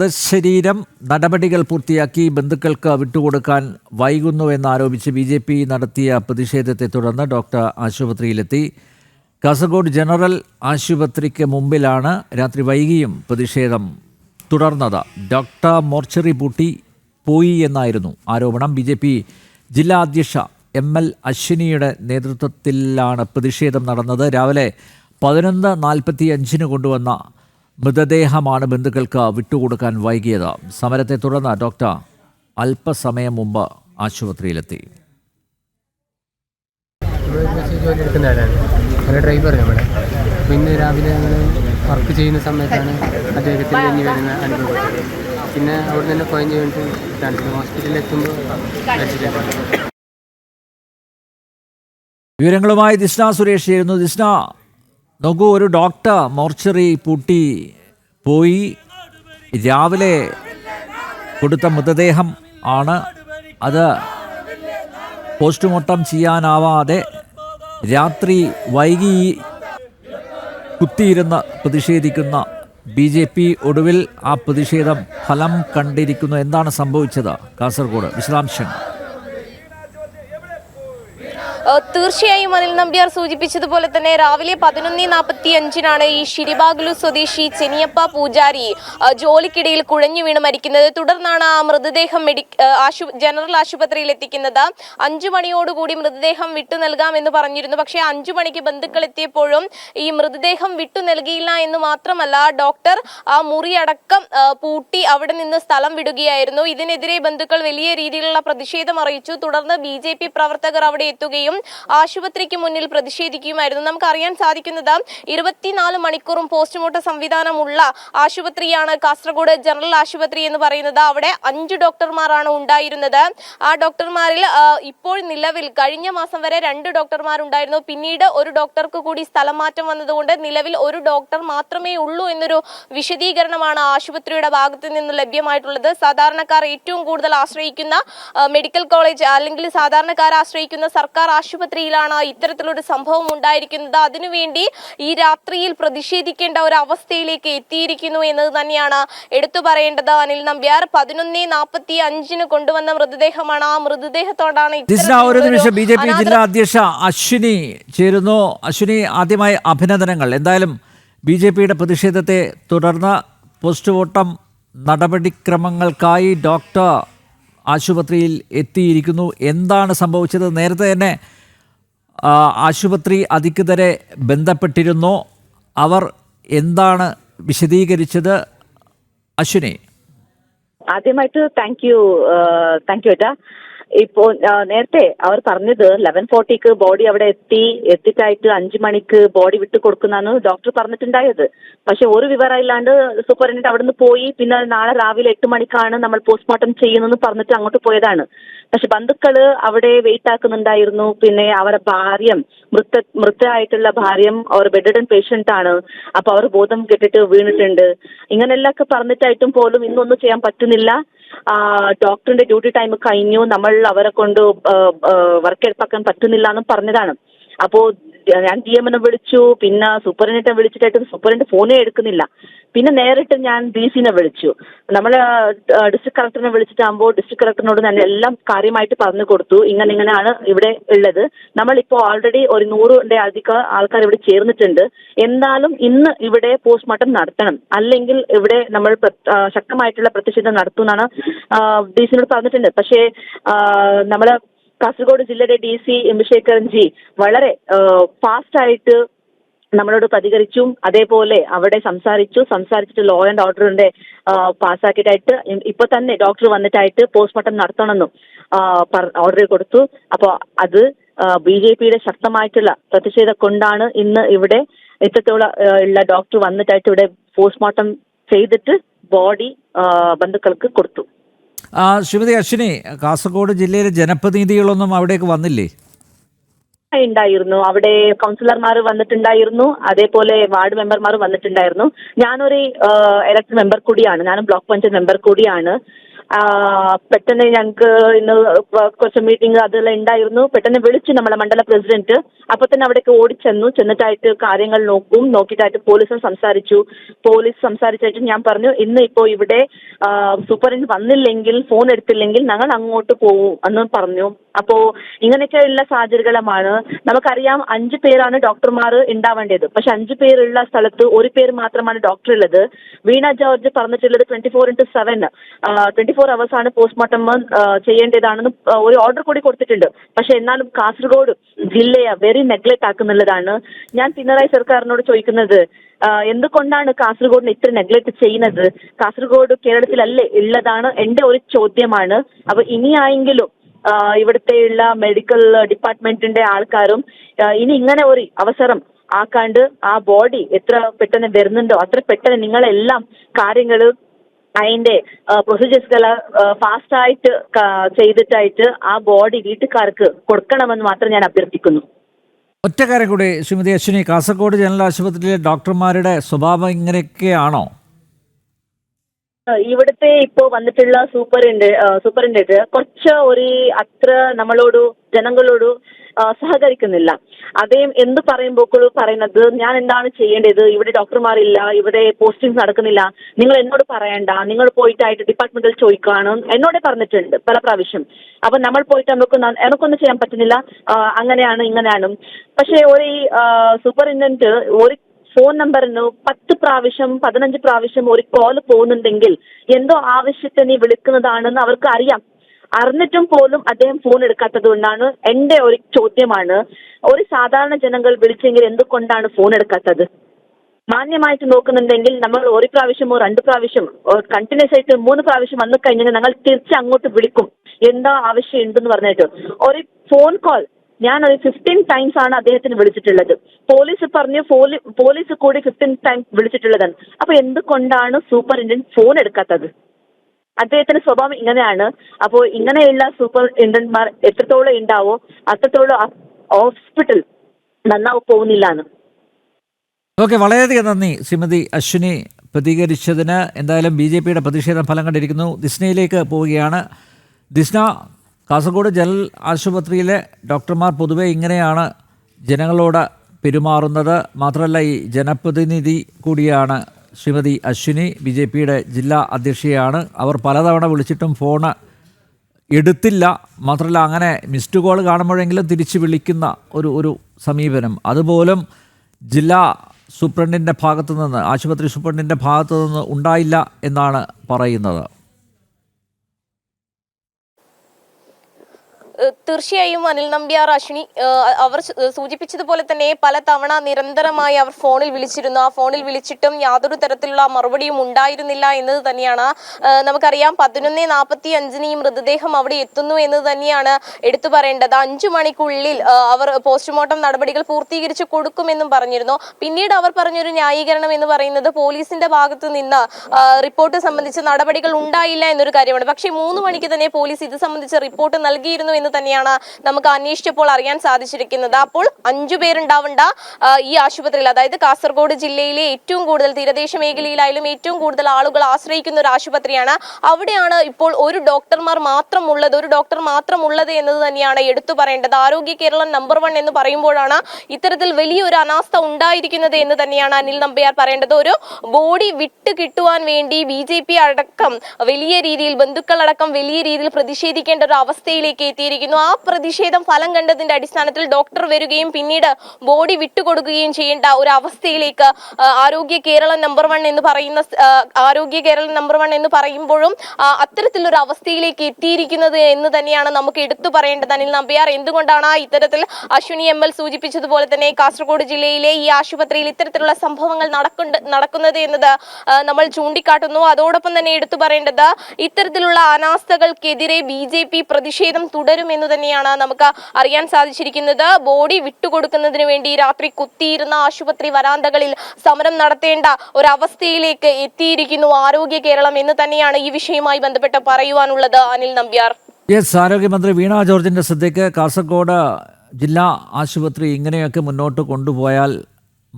മൃതശരീരം നടപടികൾ പൂർത്തിയാക്കി ബന്ധുക്കൾക്ക് വിട്ടുകൊടുക്കാൻ വൈകുന്നുവെന്നാരോപിച്ച് ബി ജെ പി നടത്തിയ പ്രതിഷേധത്തെ തുടർന്ന് ഡോക്ടർ ആശുപത്രിയിലെത്തി. കാസർഗോഡ് ജനറൽ ആശുപത്രിക്ക് മുമ്പിലാണ് രാത്രി വൈകിയും പ്രതിഷേധം തുടർന്നത്. ഡോക്ടർ മോർച്ചറി പൂട്ടി പോയി എന്നായിരുന്നു ആരോപണം. ബി ജെ പി ജില്ലാ അധ്യക്ഷ എം എൽ അശ്വിനിയുടെ നേതൃത്വത്തിലാണ് പ്രതിഷേധം നടന്നത്. രാവിലെ പതിനൊന്ന് നാൽപ്പത്തി അഞ്ചിന് കൊണ്ടുവന്ന മൃതദേഹമാണ് ബന്ധുക്കൾക്ക് വിട്ടുകൊടുക്കാൻ വൈകിയത്. സമരത്തെ തുടർന്ന് ഡോക്ടർ അല്പസമയം മുമ്പ് ആശുപത്രിയിലെത്തി. പിന്നെ ബസ് ജോലി എടുക്കുന്ന ആളാണ് അങ്ങനെ ഡ്രൈവർ നമ്മുടെ പിന്നെ രാവിലെ ഞങ്ങൾ വർക്ക് ചെയ്യുന്ന സമയത്താണ് അദ്ദേഹത്തിന് ഇനി വരുന്ന അനുഭവം. പിന്നെ അവിടെ തന്നെ പോയിന്റ് ചെയ്തിട്ട് കാണിച്ചു ഹോസ്പിറ്റലിൽ എത്തുമ്പോൾ വിവരങ്ങളുമായി ദിഷ്ണ സുരേഷ് ചേരുന്നു. ദിസ്ന നോക്കൂ ഒരു ഡോക്ടർ മോർച്ചറി പൂട്ടി പോയി. രാവിലെ കൊടുത്ത മൃതദേഹം ആണ്. അത് പോസ്റ്റ്മോർട്ടം ചെയ്യാനാവാതെ രാത്രി വൈകി കുത്തിയിരുന്ന് പ്രതിഷേധിക്കുന്ന ബി ജെ പി ഒടുവിൽ ആ പ്രതിഷേധം ഫലം കണ്ടിരിക്കുന്നു. എന്താണ് സംഭവിച്ചത്? കാസർഗോഡ് വിശദാംശങ്ങൾ. തീർച്ചയായും അനിൽ നമ്പ്യാർ സൂചിപ്പിച്ചതുപോലെ തന്നെ രാവിലെ പതിനൊന്ന് നാൽപ്പത്തി അഞ്ചിനാണ് ഈ ഷിരിബാഗ്ലു സ്വദേശി ചെനിയപ്പ പൂജാരി ജോലിക്കിടയിൽ കുഴഞ്ഞു വീണ് മരിക്കുന്നത്. തുടർന്നാണ് ആ മൃതദേഹം മെഡി ആശു ജനറൽ ആശുപത്രിയിൽ എത്തിക്കുന്നത്. അഞ്ചു മണിയോടുകൂടി മൃതദേഹം വിട്ടു നൽകാം എന്ന് പറഞ്ഞിരുന്നു. പക്ഷേ അഞ്ചു മണിക്ക് ബന്ധുക്കൾ എത്തിയപ്പോഴും ഈ മൃതദേഹം വിട്ടു നൽകിയില്ല എന്ന് മാത്രമല്ല ഡോക്ടർ ആ മുറി അടക്കം പൂട്ടി അവിടെ നിന്ന് സ്ഥലം വിടുകയായിരുന്നു. ഇതിനെതിരെ ബന്ധുക്കൾ വലിയ രീതിയിലുള്ള പ്രതിഷേധം അറിയിച്ചു. തുടർന്ന് ബി പ്രവർത്തകർ അവിടെ എത്തുകയും ആശുപത്രിക്ക് മുന്നിൽ പ്രതിഷേധിക്കുകയുമായിരുന്നു. നമുക്കറിയാൻ സാധിക്കുന്നത് ഇരുപത്തിനാല് മണിക്കൂറും പോസ്റ്റ്മോർട്ടം സംവിധാനമുള്ള ആശുപത്രിയാണ് കാസർഗോഡ് ജനറൽ ആശുപത്രി എന്ന് പറയുന്നത്. അവിടെ അഞ്ച് ഡോക്ടർമാരാണ് ഉണ്ടായിരുന്നത്. ആ ഡോക്ടർമാരിൽ ഇപ്പോൾ നിലവിൽ കഴിഞ്ഞ മാസം വരെ രണ്ട് ഡോക്ടർമാരുണ്ടായിരുന്നു. പിന്നീട് ഒരു ഡോക്ടർക്ക് കൂടി സ്ഥലം മാറ്റം വന്നതുകൊണ്ട് നിലവിൽ ഒരു ഡോക്ടർ മാത്രമേ ഉള്ളൂ എന്നൊരു വിശദീകരണമാണ് ആശുപത്രിയുടെ ഭാഗത്ത് നിന്ന് ലഭ്യമായിട്ടുള്ളത്. സാധാരണക്കാർ ഏറ്റവും കൂടുതൽ ആശ്രയിക്കുന്ന മെഡിക്കൽ കോളേജ് അല്ലെങ്കിൽ സാധാരണക്കാർ ആശ്രയിക്കുന്ന സർക്കാർ ആശുപത്രിയിലാണ് ഇത്തരത്തിലൊരു സംഭവം ഉണ്ടായിരിക്കുന്നത്. അതിനുവേണ്ടി ഈ രാത്രിയിൽ പ്രതിഷേധിക്കേണ്ട ഒരു അവസ്ഥയിലേക്ക് എത്തിയിരിക്കുന്നു എന്നത് തന്നെയാണ് എടുത്തു പറയേണ്ടത്. അനിൽ നമ്പ്യാർ പതിനൊന്ന് നാൽപ്പത്തി അഞ്ചിന് കൊണ്ടുവന്ന മൃതദേഹമാണ്. ആ മൃതദേഹത്തോടാണ് ദിസ്ന ഒരു നിമിഷം ബി ജെ പി ജില്ലാ അധ്യക്ഷ അശ്വിനി ചേരുന്നു. അശ്വിനി ആദ്യമായി അഭിനന്ദനങ്ങൾ. എന്തായാലും ബി ജെ പിയുടെ പ്രതിഷേധത്തെ തുടർന്ന് പോസ്റ്റ്മോർട്ടം നടപടിക്രമങ്ങൾക്കായി ഡോക്ടർ ആശുപത്രിയിൽ എത്തിയിരിക്കുന്നു. എന്താണ് സംഭവിച്ചത്? നേരത്തെ തന്നെ ആശുപത്രി അധികൃതരെ ബന്ധപ്പെട്ടിരുന്നോ. അവർ എന്താണ് വിശദീകരിച്ചത്? അശ്വിനി. ആദ്യമായിട്ട് താങ്ക് യു താങ്ക് യു ഏട്ടാ. ഇപ്പോ നേരത്തെ അവർ പറഞ്ഞത് ലെവൻ ഫോർട്ടിക്ക് ബോഡി അവിടെ എത്തി എത്തിട്ടായിട്ട് അഞ്ചു മണിക്ക് ബോഡി വിട്ടു കൊടുക്കുന്നാണ് ഡോക്ടർ പറഞ്ഞിട്ടുണ്ടായത്. പക്ഷെ ഒരു വിവരം വിവരമില്ലാണ്ട് അവിടെ നിന്ന് പോയി പിന്നെ നാളെ രാവിലെ എട്ട് മണിക്കാണ് നമ്മൾ പോസ്റ്റ്മോർട്ടം ചെയ്യുന്നെന്ന് പറഞ്ഞിട്ട് അങ്ങോട്ട് പോയതാണ്. പക്ഷെ ബന്ധുക്കൾ അവിടെ വെയിറ്റ് ആക്കുന്നുണ്ടായിരുന്നു. പിന്നെ അവരുടെ ഭാര്യം മൃത മൃതയായിട്ടുള്ള ഭാര്യം അവർ ബെഡഡൻ പേഷ്യന്റ് ആണ്. അപ്പൊ അവർ ബോധം കെട്ടിട്ട് വീണിട്ടുണ്ട്. ഇങ്ങനെല്ലാം പറഞ്ഞിട്ടായിട്ടും പോലും ഇന്നൊന്നും ചെയ്യാൻ പറ്റുന്നില്ല. ഡോക്ടറിന്റെ ഡ്യൂട്ടി ടൈം കഴിഞ്ഞു. നമ്മൾ അവരെ കൊണ്ട് വർക്ക് എടുപ്പാക്കാൻ പറ്റുന്നില്ല എന്നും പറഞ്ഞതാണ്. അപ്പോ ഞാൻ ഡി എമ്മിനെ വിളിച്ചു. പിന്നെ സൂപ്പറിനെ വിളിച്ചിട്ടായിട്ട് സൂപ്പറിന്റെ ഫോണേ എടുക്കുന്നില്ല. പിന്നെ നേരിട്ട് ഞാൻ ഡി സിനെ വിളിച്ചു. നമ്മൾ ഡിസ്ട്രിക്ട് കളക്ടറിനെ വിളിച്ചിട്ടാകുമ്പോൾ ഡിസ്ട്രിക്ട് കളക്ടറിനോട് ഞാൻ എല്ലാം കാര്യമായിട്ട് പറഞ്ഞു കൊടുത്തു. ഇങ്ങനെ ഇങ്ങനെയാണ് ഇവിടെ ഉള്ളത്. നമ്മൾ ഇപ്പോൾ ഓൾറെഡി ഒരു നൂറിന്റെ അധികം ആൾക്കാർ ഇവിടെ ചേർന്നിട്ടുണ്ട്. എന്നാലും ഇന്ന് ഇവിടെ പോസ്റ്റ്മോർട്ടം നടത്തണം. അല്ലെങ്കിൽ ഇവിടെ നമ്മൾ ശക്തമായിട്ടുള്ള പ്രതിഷേധം നടത്തുമെന്നാണ് ഡി സിനോട് പറഞ്ഞിട്ടുണ്ട്. പക്ഷേ നമ്മൾ കാസർഗോഡ് ജില്ലയുടെ ഡി സി എംശേഖരൻ ജി വളരെ ഫാസ്റ്റ് ആയിട്ട് നമ്മളോട് പ്രതികരിച്ചു. അതേപോലെ അവിടെ സംസാരിച്ചു. സംസാരിച്ചിട്ട് ലോ ആൻഡ് ഓർഡറിന്റെ പാസ്സാക്കിയിട്ടായിട്ട് ഇപ്പൊ തന്നെ ഡോക്ടർ വന്നിട്ടായിട്ട് പോസ്റ്റ്മോർട്ടം നടത്തണമെന്നും ഓർഡർ കൊടുത്തു. അപ്പോൾ അത് ബി ജെ പിയുടെ ശക്തമായിട്ടുള്ള പ്രതിഷേധം കൊണ്ടാണ് ഇന്ന് ഇവിടെ ഇത്തരത്തിലുള്ള ഉള്ള ഡോക്ടർ വന്നിട്ടായിട്ട് ഇവിടെ പോസ്റ്റ്മോർട്ടം ചെയ്തിട്ട് ബോഡി ബന്ധുക്കൾക്ക് കൊടുത്തു. ശ്രീമതി അശ്വിനി കാസർഗോഡ് ജില്ലയിലെ ജനപ്രതിനിധികളൊന്നും അവിടേക്ക് വന്നില്ലേ? ഉണ്ടായിരുന്നു. അവിടെ കൗൺസിലർമാർ വന്നിട്ടുണ്ടായിരുന്നു. അതേപോലെ വാർഡ് മെമ്പർമാർ വന്നിട്ടുണ്ടായിരുന്നു. ഞാനൊരു ഇലക്ട് മെമ്പർ കൂടിയാണ്. ഞാനും ബ്ലോക്ക് പഞ്ചായത്ത് മെമ്പർ കൂടിയാണ്. പെട്ടെന്ന് ഞങ്ങൾക്ക് ഇന്ന് കുറച്ച് മീറ്റിംഗ് അതെല്ലാം ഉണ്ടായിരുന്നു. പെട്ടെന്ന് വിളിച്ചു നമ്മളെ മണ്ഡല പ്രസിഡന്റ്. അപ്പൊ തന്നെ അവിടേക്ക് ഓടിച്ചെന്നു. ചെന്നിട്ടായിട്ട് കാര്യങ്ങൾ നോക്കും. നോക്കിയിട്ടായിട്ട് പോലീസും സംസാരിച്ചു. പോലീസ് സംസാരിച്ചായിട്ട് ഞാൻ പറഞ്ഞു ഇന്ന് ഇപ്പോ ഇവിടെ സൂപ്പറിന് വന്നില്ലെങ്കിൽ ഫോൺ എടുത്തില്ലെങ്കിൽ ഞങ്ങൾ അങ്ങോട്ട് പോവും എന്ന് പറഞ്ഞു. അപ്പോ ഇങ്ങനെയൊക്കെയുള്ള സാഹചര്യങ്ങളുമാണ്. നമുക്കറിയാം അഞ്ച് പേരാണ് ഡോക്ടർമാർ ഉണ്ടാവേണ്ടത്. പക്ഷെ അഞ്ച് പേരുള്ള സ്ഥലത്ത് ഒരു പേര് മാത്രമാണ് ഡോക്ടർ ഉള്ളത് വീണ ജോർജ് പറഞ്ഞിട്ടുള്ളത് twenty four into seven twenty four hours ആണ് പോസ്റ്റ്മോർട്ടം ചെയ്യേണ്ടതാണെന്ന് ഒരു ഓർഡർ കൂടി കൊടുത്തിട്ടുണ്ട്. പക്ഷെ എന്നാലും കാസർഗോഡ് ജില്ലയെ വെരി നെഗ്ലക്ട് ആക്കുന്നുള്ളതാണ്. ഞാൻ പിണറായി സർക്കാരിനോട് ചോദിക്കുന്നത് എന്തുകൊണ്ടാണ് കാസർഗോഡിനെ ഇത്ര നെഗ്ലക്ട് ചെയ്യുന്നത്? കാസർഗോഡ് കേരളത്തിലല്ലേ ഉള്ളതാണ് എന്റെ ഒരു ചോദ്യമാണ്. അപ്പൊ ഇനിയായെങ്കിലും ഇവിടുത്തെയുള്ള മെഡിക്കൽ ഡിപ്പാർട്ട്മെന്റിന്റെ ആൾക്കാരും ഇനി ഇങ്ങനെ ഒരു അവസരം ആക്കാണ്ട് ആ ബോഡി എത്ര പെട്ടെന്ന് വരുന്നുണ്ടോ അത്ര പെട്ടെന്ന് നിങ്ങളെല്ലാം കാര്യങ്ങൾ അതിന്റെ ഫാസ്റ്റ് ക- ചെയ്തിട്ടായിട്ട് ആ ബോഡി വീട്ടുകാർക്ക് കൊടുക്കണമെന്ന് മാത്രം ഞാൻ അഭ്യർത്ഥിക്കുന്നു. ഒറ്റക്കാരെ കൂടി ശ്രീമതി അശ്വിനി കാസർഗോഡ് ജനറൽ ആശുപത്രിയിലെ ഡോക്ടർമാരുടെ സ്വഭാവം ഇങ്ങനെയൊക്കെയാണോ? ഇവിടുത്തെ ഇപ്പോ വന്നിട്ടുള്ള സൂപ്പറിന്റെ സൂപ്പറിന്റെ കുറച്ച് ഒരു അത്ര നമ്മളോട് ജനങ്ങളോട് സഹകരിക്കുന്നില്ല. അദ്ദേഹം എന്ത് പറയുമ്പോഴും പറയുന്നത് ഞാൻ എന്താണ് ചെയ്യേണ്ടത് ഇവിടെ ഡോക്ടർമാരില്ല ഇവിടെ പോസ്റ്റിംഗ് നടക്കുന്നില്ല നിങ്ങൾ എന്നോട് പറയണ്ട നിങ്ങൾ പോയിട്ടായിട്ട് ഡിപ്പാർട്ട്മെന്റിൽ ചോദിക്കുകയാണ് എന്നോട് പറഞ്ഞിട്ടുണ്ട് പല പ്രാവശ്യം. അപ്പൊ നമ്മൾ പോയിട്ട് നമുക്ക് എനക്കൊന്നും ചെയ്യാൻ പറ്റുന്നില്ല അങ്ങനെയാണ് ഇങ്ങനെയാണ്. പക്ഷേ ഒരു സൂപ്പർ സൂപ്പറിന്റന്റ് ഒരു ഫോൺ നമ്പറിന് പത്ത് പ്രാവശ്യം പതിനഞ്ച് പ്രാവശ്യം ഒരു കോൾ പോകുന്നുണ്ടെങ്കിൽ എന്തോ ആവശ്യത്തിന് വിളിക്കുന്നതാണെന്ന് അവർക്ക് അറിയാം അറിഞ്ഞിട്ടും പോലും അദ്ദേഹം ഫോൺ എടുക്കാത്തത് കൊണ്ടാണ് എന്റെ ഒരു ചോദ്യമാണ്. ഒരു സാധാരണ ജനങ്ങൾ വിളിച്ചെങ്കിൽ എന്തുകൊണ്ടാണ് ഫോൺ എടുക്കാത്തത്? മാന്യമായിട്ട് നോക്കുന്നുണ്ടെങ്കിൽ നമ്മൾ ഒരു പ്രാവശ്യമോ രണ്ട് പ്രാവശ്യം കണ്ടിന്യൂസ് ആയിട്ട് മൂന്ന് പ്രാവശ്യം വന്നു കഴിഞ്ഞാൽ ഞങ്ങൾ തിരിച്ച് അങ്ങോട്ട് വിളിക്കും. എന്താ ആവശ്യം ഉണ്ടെന്ന് പറഞ്ഞിട്ട്. ഒരു ഫോൺ കോൾ ഞാൻ അത് ഫിഫ്റ്റീൻ ടൈംസ് ആണ് അദ്ദേഹത്തിന് വിളിച്ചിട്ടുള്ളത്. പോലീസ് പറഞ്ഞു പോലീസ് കൂടി ഫിഫ്റ്റീൻ ടൈംസ് വിളിച്ചിട്ടുള്ളതാണ്. അപ്പൊ എന്തുകൊണ്ടാണ് സൂപ്രണ്ടന്റ് ഫോൺ എടുക്കാത്തത്? അദ്ദേഹത്തിന്റെ സ്വഭാവം ഇങ്ങനെയാണ്. അപ്പോൾ ഇങ്ങനെയുള്ള സൂപ്രണ്ടന്റ്മാർ എത്രത്തോളം ഉണ്ടാവോ അത്രത്തോളം ഹോസ്പിറ്റൽ നന്നാവും പോകുന്നില്ലാന്ന്. ഓക്കെ വളരെയധികം നന്ദി. ശ്രീമതി അശ്വിനി പ്രതികരിച്ചതിന്. എന്തായാലും ബി ജെ പിയുടെ പ്രതിഷേധം ഫലം കണ്ടിരിക്കുന്നു. ദിസ്നയിലേക്ക് പോവുകയാണ്. ദിസ്ന കാസർഗോഡ് ജനറൽ ആശുപത്രിയിലെ ഡോക്ടർമാർ പൊതുവെ ഇങ്ങനെയാണ് ജനങ്ങളോട് പെരുമാറുന്നത്. മാത്രമല്ല ഈ ജനപ്രതിനിധി കൂടിയാണ് ശ്രീമതി അശ്വിനി. ബി ജെ പിയുടെ ജില്ലാ അധ്യക്ഷയാണ്. അവർ പലതവണ വിളിച്ചിട്ടും ഫോൺ എടുത്തില്ല. മാത്രമല്ല അങ്ങനെ മിസ്ഡ് കോൾ കാണുമ്പോഴെങ്കിലും തിരിച്ച് വിളിക്കുന്ന ഒരു ഒരു സമീപനം. അതുപോലും ജില്ലാ സൂപ്രണ്ടിന്റെ ഭാഗത്തു നിന്ന് ആശുപത്രി സൂപ്രണ്ടിന്റെ ഭാഗത്തു നിന്ന് ഉണ്ടായില്ല എന്നാണ് പറയുന്നത്. തീർച്ചയായും അനിൽ നമ്പ്യാർ അശ്വിനി അവർ സൂചിപ്പിച്ചതുപോലെ തന്നെ പല തവണ നിരന്തരമായി അവർ ഫോണിൽ വിളിച്ചിരുന്നു. ആ ഫോണിൽ വിളിച്ചിട്ടും യാതൊരു തരത്തിലുള്ള മറുപടിയും ഉണ്ടായിരുന്നില്ല എന്നത് തന്നെയാണ് നമുക്കറിയാം. പതിനൊന്ന് നാൽപ്പത്തി അഞ്ചിന് ഈ മൃതദേഹം അവിടെ എത്തുന്നു എന്ന് തന്നെയാണ് എടുത്തു പറയേണ്ടത്. അഞ്ചു മണിക്കുള്ളിൽ അവർ പോസ്റ്റ്മോർട്ടം നടപടികൾ പൂർത്തീകരിച്ച് കൊടുക്കുമെന്നും പറഞ്ഞിരുന്നു. പിന്നീട് അവർ പറഞ്ഞൊരു ന്യായീകരണം എന്ന് പറയുന്നത് പോലീസിന്റെ ഭാഗത്ത് നിന്ന് റിപ്പോർട്ട് സംബന്ധിച്ച് നടപടികൾ ഉണ്ടായില്ല എന്നൊരു കാര്യമാണ്. പക്ഷേ മൂന്ന് മണിക്ക് തന്നെ പോലീസ് ഇത് സംബന്ധിച്ച് റിപ്പോർട്ട് നൽകിയിരുന്നു എന്ന് തന്നെയാണ് നമുക്ക് അന്വേഷിച്ചപ്പോൾ അറിയാൻ സാധിച്ചിരിക്കുന്നത്. അപ്പോൾ അഞ്ചു പേരുണ്ടാവേണ്ട ഈ ആശുപത്രിയിൽ അതായത് കാസർഗോഡ് ജില്ലയിലെ ഏറ്റവും കൂടുതൽ തീരദേശ മേഖലയിലായാലും ഏറ്റവും കൂടുതൽ ആളുകൾ ആശ്രയിക്കുന്ന ഒരു ആശുപത്രിയാണ്. അവിടെയാണ് ഇപ്പോൾ ഒരു ഡോക്ടർമാർ മാത്രമുള്ളത് ഒരു ഡോക്ടർ മാത്രമുള്ളത് എന്നത് തന്നെയാണ് എടുത്തു പറയേണ്ടത്. ആരോഗ്യ കേരളം നമ്പർ വൺ എന്ന് പറയുമ്പോഴാണ് ഇത്തരത്തിൽ വലിയൊരു അനാസ്ഥ ഉണ്ടായിരിക്കുന്നത് എന്ന് തന്നെയാണ് അനിൽ നമ്പ്യാർ പറയേണ്ടത്. ഒരു ബോഡി വിട്ട് കിട്ടുവാൻ വേണ്ടി ബി ജെ പി അടക്കം വലിയ രീതിയിൽ ബന്ധുക്കളടക്കം വലിയ രീതിയിൽ പ്രതിഷേധിക്കേണ്ട ഒരു അവസ്ഥയിലേക്ക് എത്തിയിരിക്കുന്നു ആ പ്രതിഷേധം ഫലം കണ്ടതിന്റെ അടിസ്ഥാനത്തിൽ ഡോക്ടർ വരികയും പിന്നീട് ബോഡി വിട്ടുകൊടുക്കുകയും ചെയ്യേണ്ട ഒരു അവസ്ഥയിലേക്ക് ആരോഗ്യ കേരളം നമ്പർ വൺ എന്ന് പറയുന്ന ആരോഗ്യ കേരളം നമ്പർ വൺ എന്ന് പറയുമ്പോഴും അത്തരത്തിലൊരു അവസ്ഥയിലേക്ക് എത്തിയിരിക്കുന്നത് എന്ന് തന്നെയാണ് നമുക്ക് എടുത്തു പറയേണ്ടത്. അനിൽ നമ്പ്യാർ എന്തുകൊണ്ടാണ് ഇത്തരത്തിൽ അശ്വിനി എം എൽ സൂചിപ്പിച്ചതുപോലെ തന്നെ കാസർഗോഡ് ജില്ലയിലെ ഈ ആശുപത്രിയിൽ ഇത്തരത്തിലുള്ള സംഭവങ്ങൾ നടക്കുന്നുണ്ട് നടക്കുന്നത് എന്നത് നമ്മൾ ചൂണ്ടിക്കാട്ടുന്നു. അതോടൊപ്പം തന്നെ എടുത്തു പറയേണ്ടത് ഇത്തരത്തിലുള്ള അനാസ്ഥകൾക്കെതിരെ ബി പ്രതിഷേധം പി പ്രതിഷേധം എന്ന് തന്നെയാണ് നമുക്ക് അറിയാൻ സാധിച്ചിരിക്കുന്നത്. ബോഡി വിട്ടുകൊടുക്കുന്നതിന് വേണ്ടി രാത്രി കുത്തിയിരുന്ന ആശുപത്രി വരാന്തകളിൽ സമരം നടത്തേണ്ട ഒരവസ്ഥയിലേക്ക് എത്തിയിരിക്കുന്നു ആരോഗ്യ കേരളം എന്ന് തന്നെയാണ് ഈ വിഷയവുമായി ബന്ധപ്പെട്ട് പറയുവാനുള്ളത് അനിൽ നമ്പ്യാർ. യെസ് ആരോഗ്യമന്ത്രി വീണ ജോർജിന്റെ ശ്രദ്ധയ്ക്ക് കാസർഗോഡ് ജില്ലാ ആശുപത്രി ഇങ്ങനെയൊക്കെ മുന്നോട്ട് കൊണ്ടുപോയാൽ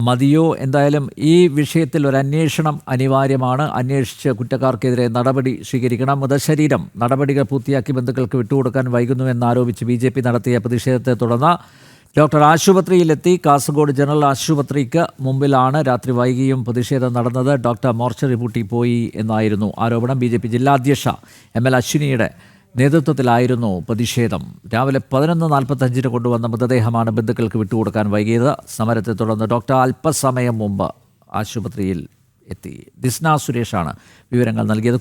മതിയോ? എന്തായാലും ഈ വിഷയത്തിൽ ഒരു അന്വേഷണം അനിവാര്യമാണ്. അന്വേഷിച്ച് കുറ്റക്കാർക്കെതിരെ നടപടി സ്വീകരിക്കണം. മൃതശരീരം നടപടികൾ പൂർത്തിയാക്കി ബന്ധുക്കൾക്ക് വിട്ടുകൊടുക്കാൻ വൈകുന്നുവെന്നാരോപിച്ച് ബി ജെ പി നടത്തിയ പ്രതിഷേധത്തെ തുടർന്ന് ഡോക്ടർ ആശുപത്രിയിലെത്തി. കാസർഗോഡ് ജനറൽ ആശുപത്രിക്ക് മുമ്പിലാണ് രാത്രി വൈകിയും പ്രതിഷേധം നടന്നത്. ഡോക്ടർ മോർച്ചറി പൂട്ടി പോയി എന്നായിരുന്നു ആരോപണം. ബി ജെ പി ജില്ലാധ്യക്ഷ എം എൽ അശ്വിനിയുടെ നേതൃത്വത്തിലായിരുന്നു പ്രതിഷേധം. രാവിലെ പതിനൊന്ന് നാൽപ്പത്തഞ്ചിന് കൊണ്ടുവന്ന മൃതദേഹമാണ് ബന്ധുക്കൾക്ക് വിട്ടുകൊടുക്കാൻ വൈകിയത്. സമരത്തെ തുടർന്ന് ഡോക്ടർ അല്പസമയം മുമ്പ് ആശുപത്രിയിൽ എത്തി. ദിസ്ന സുരേഷാണ് വിവരങ്ങൾ നൽകിയത്.